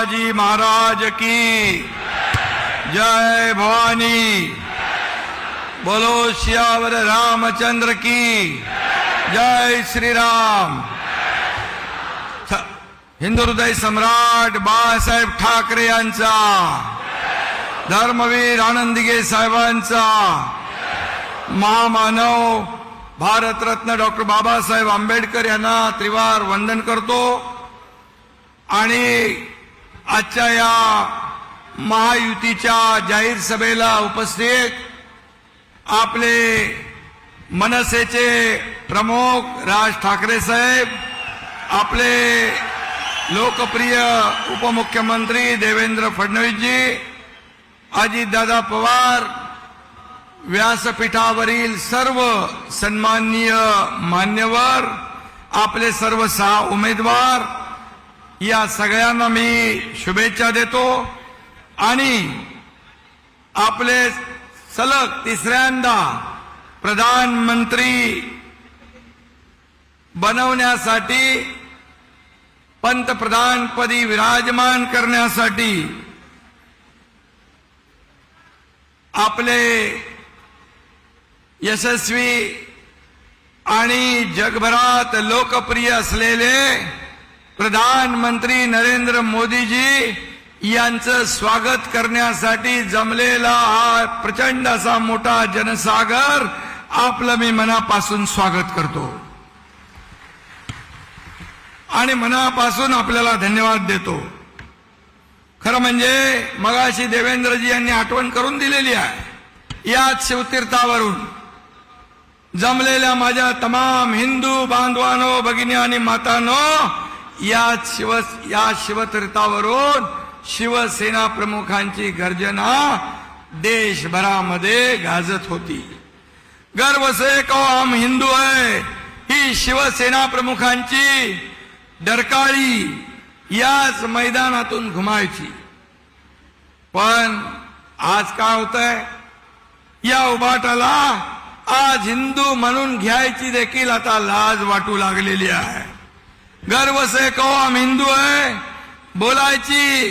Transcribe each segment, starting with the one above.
शिवाजी महाराज की। जय भवानी। बोलो श्यावर रामचंद्र की। जय श्रीराम। राम हिंदू हृदय सम्राट बाळासाहेब ठाकरे यांचा। धर्मवीर आनंदिगे साहेबांचा। महामानव भारतरत्न डॉक्टर बाबासाहेब आंबेडकर यांना त्रिवार वंदन करतो. आणि आजच्या या महायुतीच्या जाहीर सभेला उपस्थित आपले मनसेचे प्रमुख राज ठाकरे साहेब आपले लोकप्रिय उपमुख्यमंत्री देवेंद्र फडणवीसजी अजितदादा पवार व्यासपीठावरील सर्व सन्माननीय मान्यवर आपले सर्व सहा उमेदवार या सगळ्यांना मी शुभेच्छा देतो आणि आपले सलग तिसऱ्यांदा प्रधानमंत्री बनवण्यासाठी पंतप्रधानपदी विराजमान करण्यासाठी आपले यशस्वी आणि जगभरात लोकप्रिय असलेले प्रधानमंत्री नरेंद्र मोदीजी यांचं स्वागत करण्यासाठी जमलेला हा प्रचंड असा मोठा जनसागर आपलं मी मनापासून स्वागत करतो. आणि मनापासून आपल्याला धन्यवाद देतो. खरं म्हणजे मगाशी देवेंद्रजी यांनी आठवण करून दिलेली आहे. याच शिवतीर्थावरून जमलेल्या माझ्या तमाम हिंदू बांधवानो भगिनी आणि मातानो या शिव या शिवतीर्थावरून शिवसेना प्रमुखांची गर्जना देशभरामध्ये गाजत होती. गर्व से को हम हिंदू है ही शिवसेना प्रमुखांची डरकाळी याच मैदानातून घुमायची. पण आज काय होतंय? या उबाटाला आज हिंदू म्हणून घ्यायची देखील आता लाज वाटू लागलेली आहे. गर्व से कहो हम हिंदू आहे बोलायची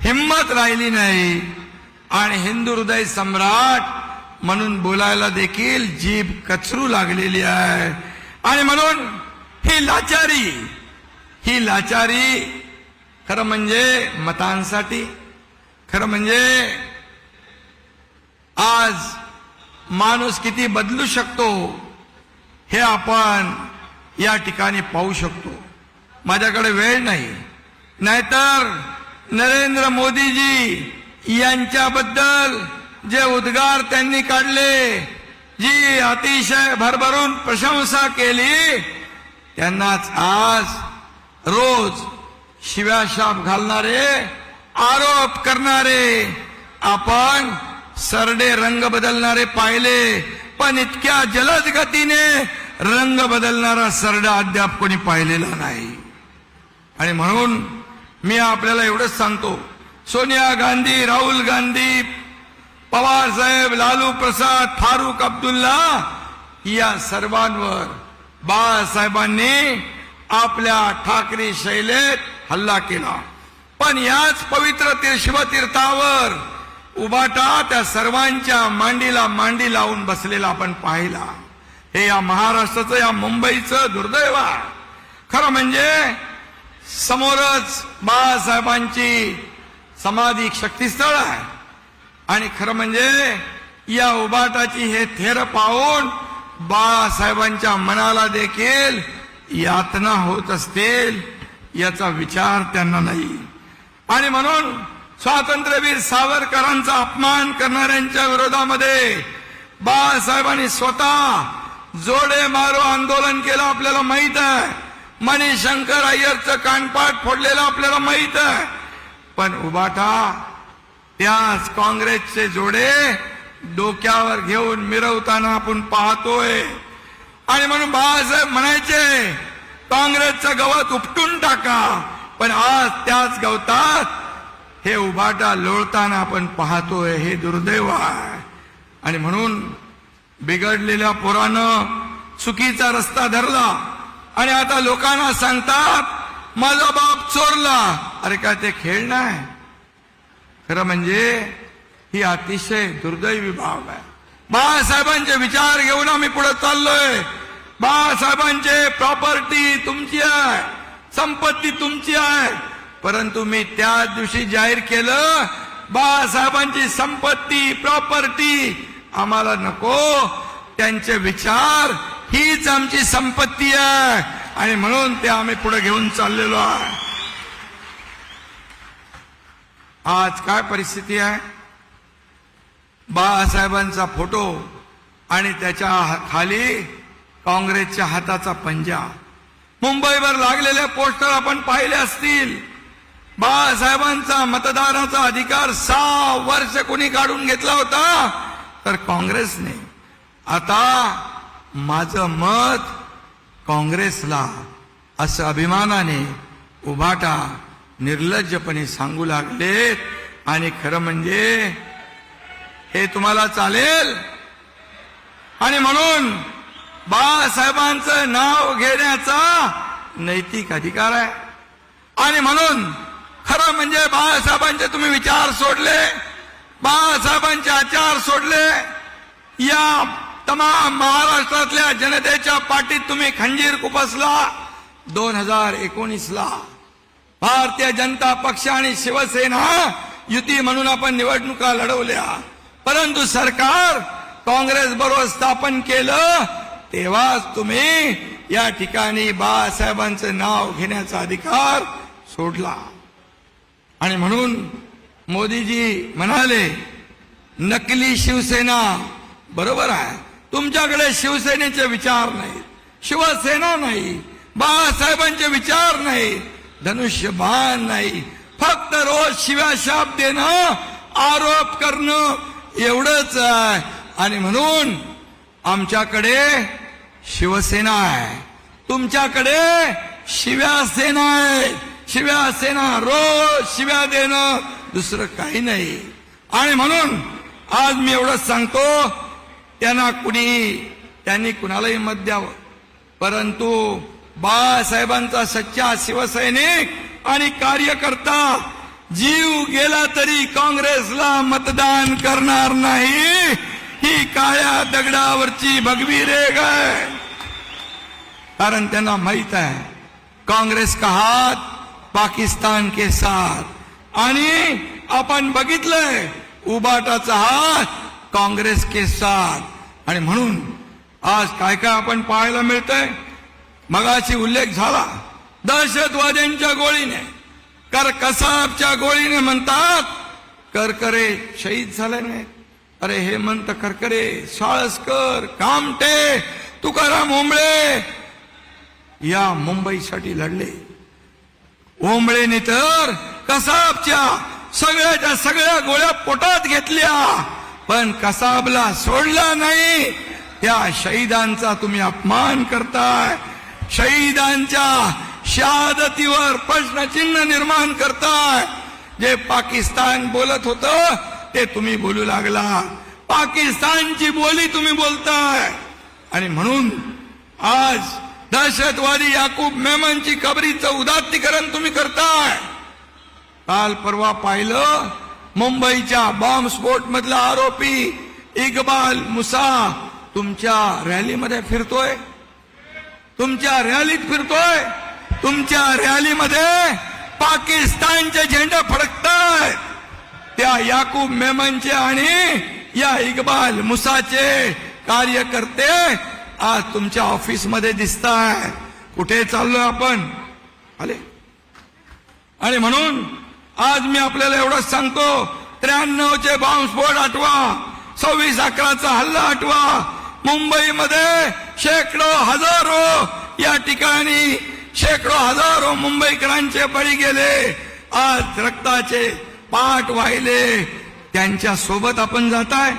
हिंमत राहिली नाही. आणि हिंदू हृदय सम्राट म्हणून बोलायला देखील जीभ कचरू लागलेली आहे. आणि म्हणून ही लाचारी ही लाचारी खरं म्हणजे मतांसाठी खरं म्हणजे आज माणूस किती बदलू शकतो हे आपण या ठिकाणी पाहू शकतो. माझ्याकडे वेळ नाही. नाहीतर नरेंद्र मोदीजी यांच्याबद्दल जे उद्गार त्यांनी काढले जी अतिशय भरभरून प्रशंसा केली त्यांनाच आज रोज शिव्याशाप घालणारे आरोप करणारे आपण सरडे रंग बदलणारे पाहिले पण इतक्या जलद गतीने रंग बदलणारा सरडा अद्याप कोणी पाहिलेला नाही. आणि म्हणून मी आपल्याला एवढंच सांगतो. सोनिया गांधी राहुल गांधी पवार साहेब लालू प्रसाद फारुख अब्दुल्ला या सर्वांवर बाळासाहेबांनी आपल्या ठाकरे शैलेत हल्ला केला. पण याच पवित्र तीर- शिवतीर्थावर उबाटा त्या सर्वांच्या मांडीला मांडी लावून बसलेला आपण पाहिला. हे या महाराष्ट्राचं या मुंबईचं दुर्दैव आहे. खरं म्हणजे समोरच बाळासाहेबांची समाधी शक्तीस्थळ आहे. आणि खरं म्हणजे या उबाटाची हे थेर पाहून बाळासाहेबांच्या मनाला देखील यातना होत असतील याचा विचार त्यांना नाही. आणि म्हणून स्वातंत्र्यवीर सावरकरांचा अपमान करणाऱ्यांच्या विरोधामध्ये बाळासाहेबांनी स्वतः जोडे मारो आंदोलन केलं आपल्याला माहीत आहे. मणिशंकर अय्यरचं कानपाट फोडलेलं आपल्याला माहीत आहे. पण उभाटा त्याच काँग्रेसचे जोडे डोक्यावर घेऊन मिरवताना आपण पाहतोय. आणि म्हणून बाळासाहेब म्हणायचे काँग्रेसचं गवत उपटून टाका. पण आज त्याच गवतात हे उभाटा लोळताना आपण पाहतोय हे दुर्दैव आहे. आणि म्हणून बिघडलेल्या पोरानं चुकीचा रस्ता धरला. आणि आता लोकांना सांगतात माझा बाप चोरला. अरे काय ते खेळ नाही. खरं म्हणजे ही अतिशय दुर्दैवी बाब आहे. बाळासाहेबांचे विचार घेऊन आम्ही पुढे चाललोय. बाळासाहेबांचे प्रॉपर्टी तुमची आहे संपत्ती तुमची आहे. परंतु मी त्या दिवशी जाहीर केलं बाळासाहेबांची संपत्ती प्रॉपर्टी आम्हाला नको. त्यांचे विचार हीच आमची संपत्ती आहे. आणि म्हणून ते आम्ही पुढे घेऊन चाललेलो आहे. आज काय परिस्थिती आहे? बाळासाहेबांचा फोटो आणि त्याच्या हा- खाली काँग्रेसच्या हाताचा पंजा. मुंबईवर लागलेले पोस्टर आपण पाहिले असतील. बाळासाहेबांचा मतदानाचा अधिकार सहा वर्ष कोणी काढून घेतला होता? तर काँग्रेसने. आता माझं मत काँग्रेसला असं अभिमानाने उभाटा निर्लज्जपणे सांगू लागलेत आणि खरं म्हणजे हे तुम्हाला चालेल? आणि म्हणून बाळासाहेबांचं नाव घेण्याचा नैतिक अधिकार आहे. आणि म्हणून खरं म्हणजे बाळासाहेबांचे तुम्ही विचार सोडले बाळासाहेबांचे आचार सोडले या तमाम महाराष्ट्रातल्या जनतेच्या पाठीत तुम्ही खंजीर कुपसला दोन हजार एकोणीसला भारतीय जनता पक्ष आणि शिवसेना युती म्हणून आपण निवडणुका लढवल्या. परंतु सरकार काँग्रेस बरोबर स्थापन केलं तेव्हाच तुम्ही या ठिकाणी बाळासाहेबांचं नाव घेण्याचा अधिकार सोडला. आणि म्हणून मोदीजी म्हणाले नकली शिवसेना बरोबर आहे. तुमच्याकडे शिवसेनेचे विचार नाहीत शिवसेना नाही बाळासाहेबांचे विचार नाही धनुष्यबाण नाही. फक्त रोज शिव्याशाप देणं आरोप करणं एवढंच आहे. आणि म्हणून आमच्याकडे शिवसेना आहे. तुमच्याकडे शिव्यासेना आहे. शिव्यासेना रोज शिव्या देणं दुसरं काही नाही. आणि म्हणून आज मी एवढंच सांगतो त्यांना कुणी त्यांनी कुणालाही मत द्यावं. परंतु बाळासाहेबांचा सच्चा शिवसैनिक आणि कार्यकर्ता जीव गेला तरी काँग्रेसला मतदान करणार नाही. ही काळ्या दगडावरची भगवी रेग आहे. कारण त्यांना माहीत आहे काँग्रेस का हात पाकिस्तान के साथ. आणि आपण बघितलंय उबाटाचा हात काँग्रेस के साथ. आणि म्हणून आज काय काय आपण पाहायला मिळतंय? मगाशी उल्लेख झाला दहशतवाद्यांच्या गोळीने. कर कसाबच्या गोळीने म्हणतात करकरे शहीद झाले नाही अरे हेमंत करकरे साळसकर कामटे तुकाराम ओंबळे या मुंबईसाठी लढले. ओंबळेने तर कसाबच्या सगळ्याच्या सगळ्या गोळ्या पोटात घेतल्या. पण कसाबला सोडला नाही. त्या शहीदांचा तुम्ही अपमान करताय. शहीदांच्या शहादतीवर प्रश्नचिन्ह निर्माण करताय. जे पाकिस्तान बोलत होत ते तुम्ही बोलू लागला. पाकिस्तानची बोली तुम्ही बोलताय. आणि म्हणून आज दहशतवादी याकूब मेमनची कबरीचं उदात्तीकरण तुम्ही करताय. काल परवा पाहिलं मुंबईच्या बॉम्ब स्फोट मधला आरोपी इकबाल मुसा तुमच्या रॅलीमध्ये फिरतोय. तुमच्या रॅलीत फिरतोय. तुमच्या रॅलीमध्ये पाकिस्तानचे झेंडे फडकताय. त्या याकूब मेमनचे आणि या इकबाल मुसाचे कार्यकर्ते आज तुमच्या ऑफिसमध्ये दिसताय. कुठे चाललोय आपण? आले. आणि म्हणून आज मी आपल्याला एवढंच सांगतो त्र्याण्णवचे बॉम्बस्फोट आठवा सव्वीस अकराचा हल्ला आठवा. मुंबईमध्ये शेकडो हजारो या ठिकाणी शेकडो हजारो मुंबईकरांचे बळी गेले. आज रक्ताचे पाठ वाहिले. त्यांच्यासोबत आपण जाताय.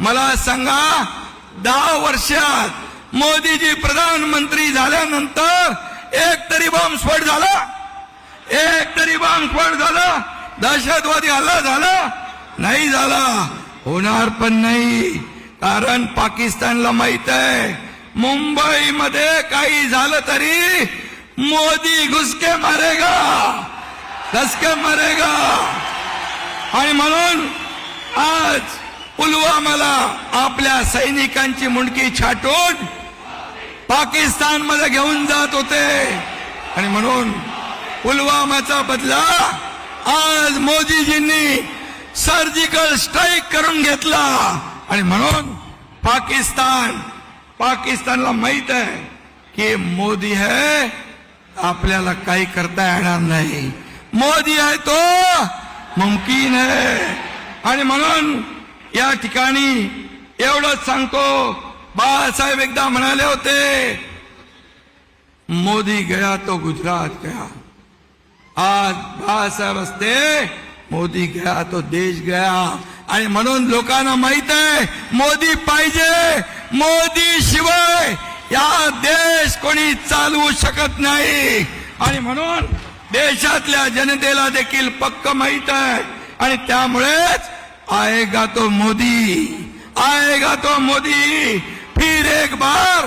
मला सांगा दहा वर्षात मोदीजी प्रधानमंत्री झाल्यानंतर एक तरी बॉम्बस्फोट झाला? एक तरी बॉम्बस्फोट झाला दहशतवादी हल्ला झाला नाही झाला. होणार पण नाही कारण पाकिस्तानला माहीत आहे मुंबईमध्ये काही झालं तरी मोदी घुसके मारेगा घसके मारेगा. आणि म्हणून आज पुलवामाला आपल्या सैनिकांची मुंडकी छाटून पाकिस्तानमध्ये घेऊन जात होते. आणि म्हणून पुलवामाचा बदला आज मोदीजींनी सर्जिकल स्ट्राईक करून घेतला. आणि म्हणून पाकिस्तान पाकिस्तानला माहीत आहे की मोदी है आपल्याला काही करता येणार नाही. मोदी आहे तो मुमकिन आहे. आणि म्हणून या ठिकाणी एवढंच सांगतो बाळासाहेब एकदा म्हणाले होते मोदी गया तो गुजरात गया. आज बाळासाहेब असते मोदी गया तो देश गया. आणि म्हणून लोकांना माहीत आहे मोदी पाहिजे मोदी शिवाय या देश कोणी चालवू शकत नाही. आणि म्हणून देशातल्या जनतेला देखील पक्क माहीत आहे. आणि त्यामुळेच आएगा तो मोदी आएगा तो मोदी. फिर एक बार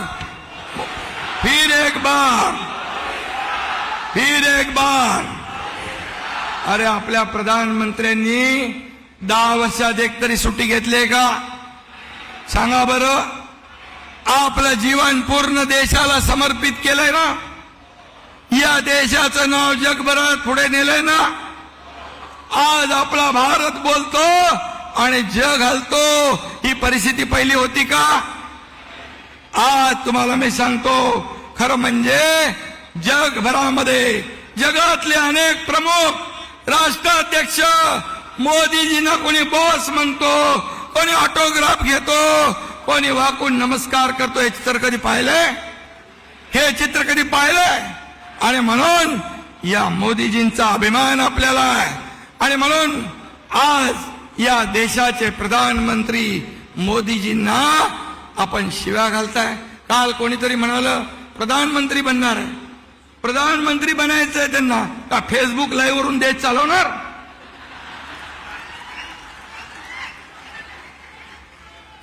फिर एक बार फिर एक बार. अरे आपल्या प्रधानमंत्र्यांनी दहा वर्षात एक तरी सुट्टी घेतली का? सांगा बरं. आपलं जीवन पूर्ण देशाला समर्पित केलंय ना? या देशाचं नाव जगभरात पुढे नेलंय ना? आज आपला भारत बोलतो आणि जग हलतो. ही परिस्थिती पहिली होती का? आज तुम्हाला मी सांगतो खरं म्हणजे जगभरामध्ये जगातले अनेक प्रमुख राष्ट्राध्यक्ष मोदीजींना कोणी बॉस म्हणतो कोणी ऑटोग्राफ घेतो कोणी वाकून नमस्कार करतो हे चित्र कधी पाहिलंय? हे चित्र कधी पाहिलंय? आणि म्हणून या मोदीजींचा अभिमान आपल्याला आहे. आणि म्हणून आज या देशाचे प्रधानमंत्री मोदीजींना आपण शिव्या घालताय. काल कोणीतरी म्हणालं प्रधानमंत्री बनणार आहे. प्रधानमंत्री बनायचंय त्यांना. का फेसबुक लाईव्ह वरून देश चालवणार?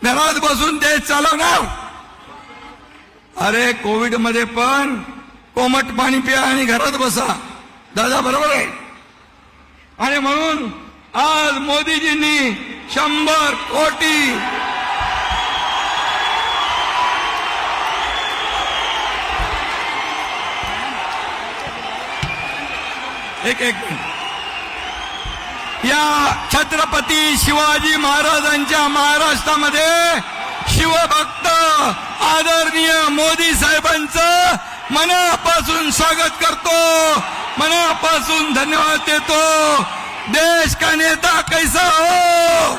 घरात बसून देश चालवणार. अरे कोविडमध्ये पण कोमट पाणी प्या आणि घरात बसा. दादा बरोबर आहे. आणि म्हणून आज मोदीजींनी शंभर कोटी एक एक या छत्रपती शिवाजी महाराजांच्या महाराष्ट्रामध्ये शिवभक्त आदरणीय मोदी साहेबांचं मनापासून स्वागत करतो. मनापासून धन्यवाद देतो. देश का नेता कैसा हो?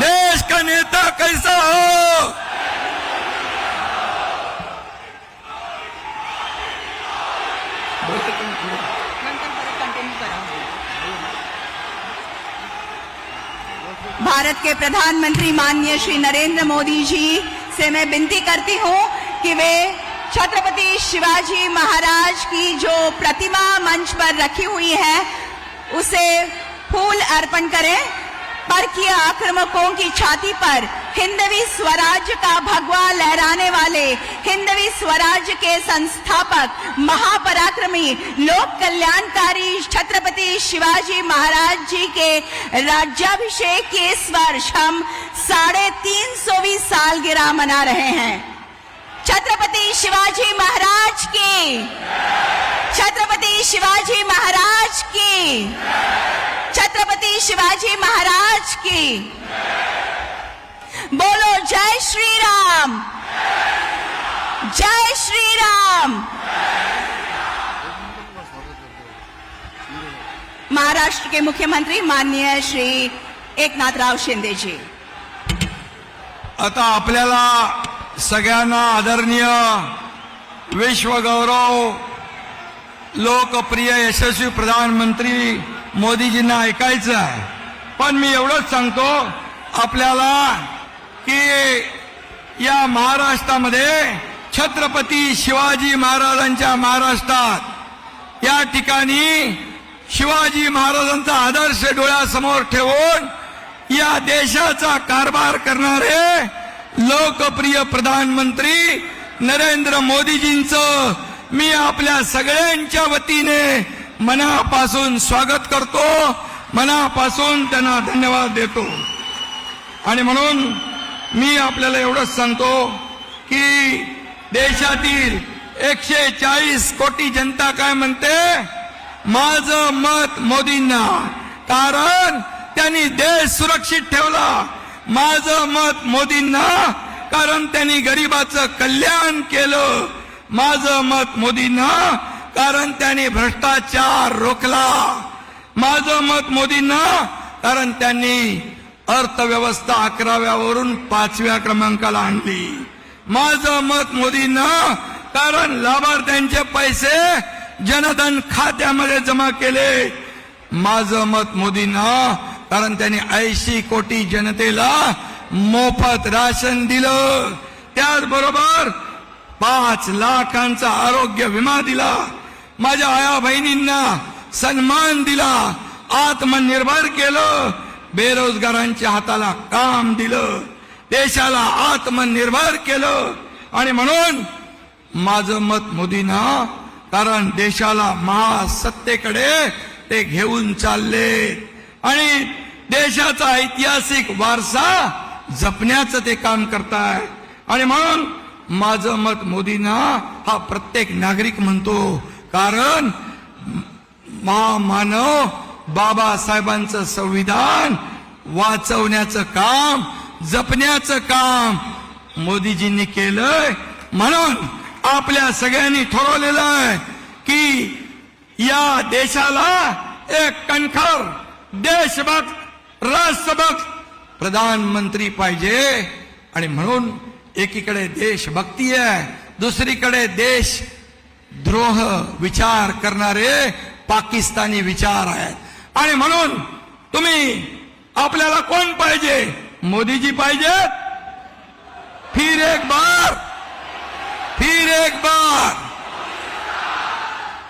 देश का नेता कैसा हो? भारत के प्रधानमंत्री माननीय श्री नरेंद्र मोदी जी से मैं विनती करती हूँ कि वे छत्रपति शिवाजी महाराज की जो प्रतिमा मंच पर रखी हुई है, उसे फूल अर्पण करें। पर किए आक्रमकों की छाती पर हिंदवी स्वराज का भगवा लहराने वाले, हिंदवी स्वराज के संस्थापक, महापराक्रमी, लोक कल्याणकारी छत्रपति शिवाजी महाराज जी के राज्याभिषेक के इस वर्ष हम साढ़े तीन सौवीं सालगिरह मना रहे हैं। छत्रपति शिवाजी महाराज की। छत्रपति शिवाजी महाराज की। छत्रपति शिवाजी महाराज की। बोलो जय श्री राम जय श्री राम महाराष्ट्र के मुख्यमंत्री माननीय श्री एकनाथ राव शिंदे जी। आता आपल्याला सगळ्यांना आदरणीय विश्वगौरव लोकप्रिय यशस्वी प्रधानमंत्री मोदीजींना ऐकायचं आहे. पण मी एवढंच सांगतो आपल्याला की या महाराष्ट्रामध्ये छत्रपती शिवाजी महाराजांच्या महाराष्ट्रात या ठिकाणी शिवाजी महाराजांचा आदर्श डोळ्यासमोर ठेवून या देशाचा कारभार करणारे लोकप्रिय प्रधानमंत्री नरेंद्र मोदीजींचं मी आपल्या सगळ्यांच्या वतीने मनापासून स्वागत करतो. मनापासून त्यांना धन्यवाद देतो. आणि म्हणून मी आपल्याला एवढंच सांगतो की देशातील एकशे चाळीस कोटी जनता काय म्हणते? माझं मत मोदींना. कारण त्यांनी देश सुरक्षित ठेवला. माझं मत मोदींना. कारण त्यांनी गरिबाचं कल्याण केलं. माझं मत मोदींना. कारण त्यांनी भ्रष्टाचार रोखला. माझं मत मोदींना. कारण त्यांनी अर्थव्यवस्था अकराव्यावरून पाचव्या क्रमांकाला आणली. माझं मत मोदींना कारण लाभार्थ्यांचे पैसे जनधन खात्यामध्ये जमा केले. माझं मत मोदींना कारण त्यांनी ऐंशी कोटी जनतेला मोफत राशन दिलं. त्याचबरोबर पाच लाखांचा आरोग्य विमा दिला. माझ्या आया बहिणींना सन्मान दिला. आत्मनिर्भर केलं. बेरोजगारांच्या हाताला काम दिलं देशाला आत्मनिर्भर केलं. आणि म्हणून माझं मत मोदींना कारण देशाला महासत्तेकडे ते घेऊन चालले. आणि देशाचा ऐतिहासिक वारसा जपण्याचं ते काम करताय. आणि म्हणून माझं मत मोदींना हा प्रत्येक नागरिक म्हणतो कारण महामानव बाबासाहेबांचं संविधान वाचवण्याचं काम जपण्याचं काम मोदीजींनी केलंय. म्हणून आपल्या सगळ्यांनी ठरवलेलं आहे की या देशाला एक कणखर देशभक्त राष्ट्रभक्त प्रधानमंत्री पाहिजे. आणि म्हणून एकीकडे देशभक्ती आहे दुसरीकडे देश द्रोह विचार करणारे पाकिस्तानी विचार आहेत. आणि म्हणून तुम्ही आपल्याला कोण पाहिजे? मोदीजी पाहिजे? फिर एक बार. फिर एक बार.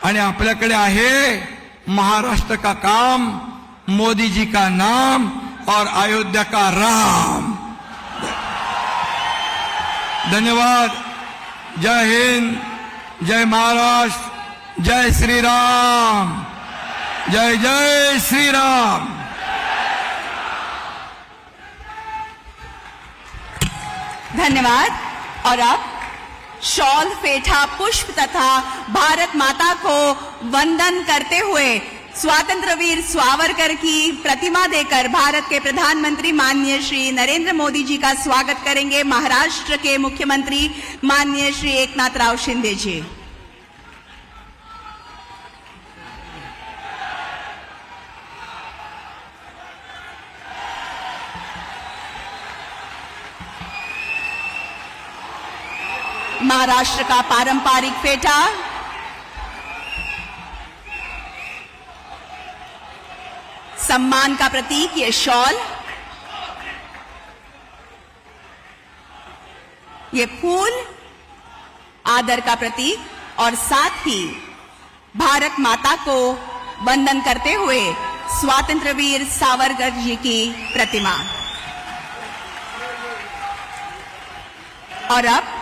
आणि आपल्याकडे आहे महाराष्ट्र का काम मोदी जी का नाम और अयोध्या का राम. धन्यवाद. जय हिंद. जय महाराष्ट्र. जय श्री राम जय जय श्री राम धन्यवाद। और अब शॉल फेठा पुष्प तथा भारत माता को वंदन करते हुए स्वतंत्र वीर सावरकर की प्रतिमा देकर भारत के प्रधानमंत्री माननीय श्री नरेंद्र मोदी जी का स्वागत करेंगे महाराष्ट्र के मुख्यमंत्री माननीय श्री एकनाथ राव शिंदे जी। महाराष्ट्र का पारंपरिक फेटा। सम्मान का प्रतीक ये शॉल। ये फूल, आदर का प्रतीक और साथ ही भारत माता को वंदन करते हुए स्वातंत्र वीर सावरकर जी की प्रतिमा। और अब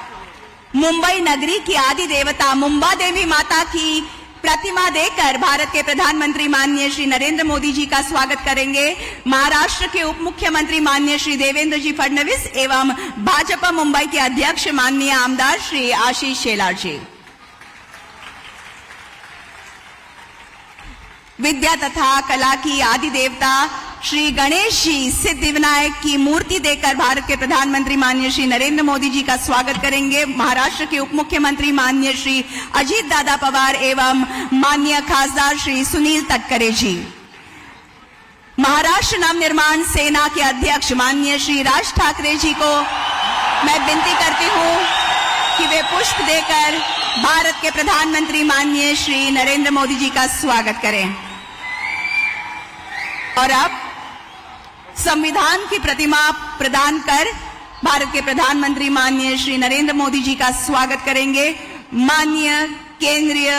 मुंबई नगरी की आदि देवता मुंबा देवी माता की प्रतिमा देकर भारत के प्रधानमंत्री माननीय श्री नरेंद्र मोदी जी का स्वागत करेंगे। महाराष्ट्र के उप मुख्यमंत्री माननीय श्री देवेंद्र जी फडणवीस एवं भाजपा मुंबई के अध्यक्ष माननीय आमदार श्री आशीष शेलार जी। विद्या तथा कला की आदि देवता श्री गणेश जी सिद्धि विनायक की मूर्ति देकर भारत के प्रधानमंत्री माननीय श्री नरेंद्र मोदी जी का स्वागत करेंगे। महाराष्ट्र के उप मुख्यमंत्री माननीय श्री अजीत दादा पवार एवं माननीय खासदार श्री सुनील तटकरे जी। महाराष्ट्र नव निर्माण सेना के अध्यक्ष माननीय श्री राज ठाकरे जी को मैं विनती करती हूँ कि वे पुष्प देकर भारत के प्रधानमंत्री माननीय श्री नरेंद्र मोदी जी का स्वागत करें। और अब संविधान की प्रतिमा प्रदान कर भारत के प्रधानमंत्री माननीय श्री नरेंद्र मोदी जी का स्वागत करेंगे। माननीय केंद्रीय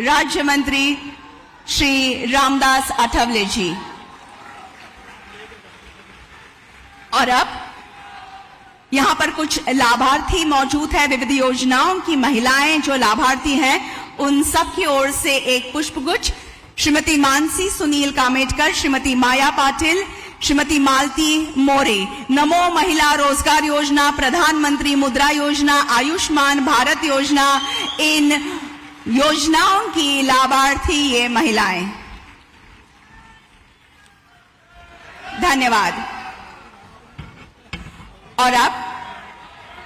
राज्य मंत्री श्री रामदास अठवले जी। और अब यहाँ पर कुछ लाभार्थी मौजूद है, विविध योजनाओं की महिलाएँ जो लाभार्थी हैं, उन सब की ओर से एक पुष्पगुच्छ। श्रीमती मानसी सुनील कामेटकर, श्रीमती माया पाटिल श्रीमती मालती मोरे। नमो महिला रोज़गार योजना, प्रधानमंत्री मुद्रा योजना, आयुष्मान भारत योजना। इन योजनाओं की लाभार्थी ये महिलाएँ। धन्यवाद। और अब